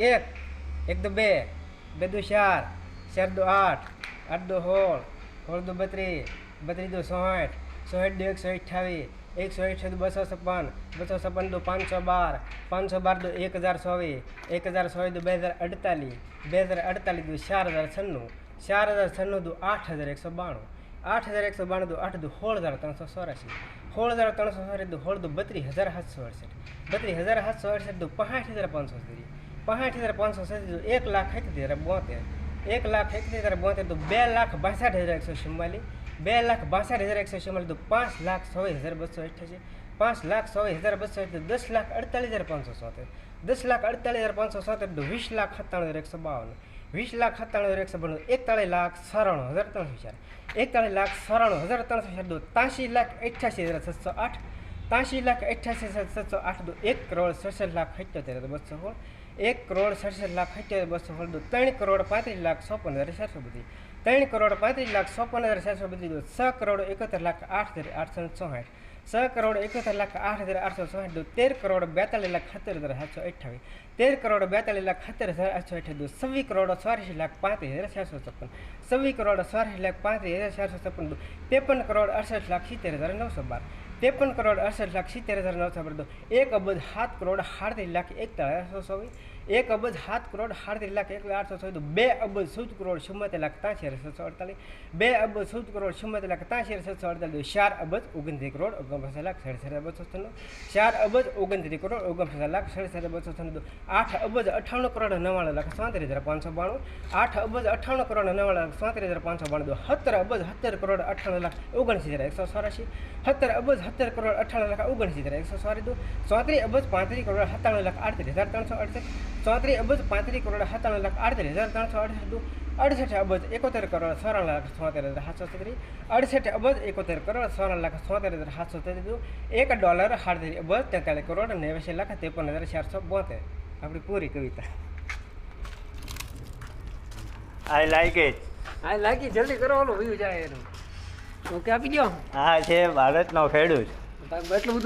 એક એક દો બે બે દો ચાર ચાર દો આઠ આઠ દો સોળ સોળ દો બત્રીસ બત્રીસ દો સોઠ સોઠ દો એકસો અઠ્ઠાવીસ એકસો અઠ્ઠાવીસ બસો છપ્પન બસો છપ્પન દો પાંચસો બાર પાંચસો બાર દો એક હજાર ચોવીસ, એક હજાર ચોવીસ દો બે હજાર અડતાલીસ, બે હજાર અડતાલીસ દો ચાર હજાર છન્નું, ચાર હજાર છન્નું દો આઠ હજાર એકસો બાણું, આઠ હજાર એકસો બાણું દો આઠ દો સોળ હજાર ત્રણસો ચોરાસી સોળ હજાર ત્રણસો ચોરાસી દો સોળ દો બત્રીસ હજાર સાતસો અડસઠ, બત્રીસ હજાર સાતસો અડસઠ દો પાંઠ હજાર પાંચસો સુધી પાંઠ હજાર પાંચસો સત્યાસી એક લાખ એકત્રીસ હજાર બોતેર. એક લાખ એકત્રીસ હજાર બોતેર તો બે લાખ બાસઠ હજાર એકસો ચુમ્માલીસ બે લાખ બાસઠ હજાર એકસો ચુમ્માલીસ તો પાંચ લાખ ચોવીસ હજાર બસો અઠ્યાસી. પાંચ લાખ ચોવીસ હજાર બસો અઠ્યાસી દસ લાખ અડતાલીસ હજાર પાંચસો સોતેર દસ લાખ અડતાલીસ હજાર પાંચસો સોતેર તો વીસ લાખ સત્તાણું હજાર એકસો બાવન. વીસ લાખ સત્તાણું હજાર એકસો બાણું એકતાળીસ લાખ સરાણું હજાર ત્રણસો ચાર. એકતાળીસ લાખ સરાણું હજાર ત્રણસો ચાર દો ત્યાંશી લાખ અઠ્યાસી હજાર સાતસો આઠ. ત્યાંશી લાખ અઠ્યાસી હજાર સાતસો આઠ દો એક કરોડ સડસઠ લાખ અઠ્યોતેર હજાર બસો સોળ. એક કરોડ સડસઠ લાખ સત્યોતેર બસો સોળ દો ત્રણ કરોડ પાંત્રીસ લાખ ચોપન હજાર ચારસો બધી ત્રણ કરોડ પાંત્રીસ લાખ ચોપન હજાર ચારસો બધી દો છ કરોડ એકોતેર લાખ આઠ હજાર આઠસો ને ચોસાઠ છ કરોડ એકોતેર લાખ આઠ હજાર આઠસો ચોસાઠ દો તેર કરોડ બેતાલીસ લાખ સત્તર હજાર સાતસો અઠ્ઠાવીસ તેર કરોડ બેતાલીસ લાખ સત્તર હજાર આઠસો અઠ્ઠાવીસ દો છવ્વીસ કરોડ ચોરાશી લાખ પાંત્રીસ હજાર ચારસો છપ્પન છવ્વીસ કરોડ ચોરાશી લાખ પાંત્રીસ હજાર ચારસો છપ્પન દો ત્રેપન કરોડ અડસઠ લાખ સિત્તેર હજાર નવસો બાર ત્રેપન કરોડ અડસઠ લાખ સિત્તેર હજાર નવસો બાર દો એક અબજ સાત કરોડ સાડત્રીસ લાખ એકતાળીસ આઠસો ચોવીસ એક અબજ સાત કરોડ સાડત્રીસ લાખ એક આઠસો ચોવીસ તો બે અબજ ચૌદ કરોડ ચુમ્મોતેર લાખ ત્યાંસી હજાર છસો અડતાલીસ બે અબજ ચૌદ કરોડ ચુમ્મોતેર લાખ ત્યાંસી હજાર છસો અડતાલીસ ચાર અબજ ઓગણત્રીસ કરોડ ઓગણપચાસ લાખ સાડત્રીસ હજાર બસો છન્નું ચાર અબજ ઓગણત્રીસ કરોડ ઓગણપચાસ લાખ સાડત્રીસ હજાર બસો છન્નું તો આઠ અબજ અઠ્ઠાણું કરોડ નવ્વાણું લાખ ચોત્રીસ હજાર પાંચસો બાણું આઠ અબજ અઠ્ઠાણું કરોડ નવ્વાણું લાખ ચોત્રીસ હજાર પાંચસો બાણું તો સત્તર અબજ સત્તર કરોડ અઠ્ઠાણું લાખ ઓગણસી હજાર એકસો ચોરાશી સત્તર અબજ સત્તર કરોડ અઠ્ઠાણું લાખ ઓગણસી હજાર એકસો ચોરી દો ચોત્રીસ અબજ પાંત્રીસ કરોડ સત્તાણું લાખ આડત્રીસ હજાર ત્રણસો અડસઠ ચોત્રીસ અબજ પાંત્રીસ કરોડ સત્તાણું લાખ આડત્રીસ હજાર ત્રણસો અડસઠ દો અડસઠ અબજ એકોતેર કરોડ સોળ લાખ છોતેર હજાર સાતસો છત્રીસ અડસઠ અબજ એકોતેર કરોડ સોળ લાખ છોતેર હજાર સાતસો છત્રીસ દો એક ડોલર સાડત્રીસ અબજ તેતાલીસ કરોડ નેવ્યાસી લાખ ત્રેપન હજાર ચારસો બોતેર આપણી પૂરી કવિતા આઈ લાઈક ઇટ હા લાગી જલ્દી કરો ઓલો વ્યૂ જાય એનું ઓકે આપી દો હા છે ભારતનો ખેડૂત. એટલું બધું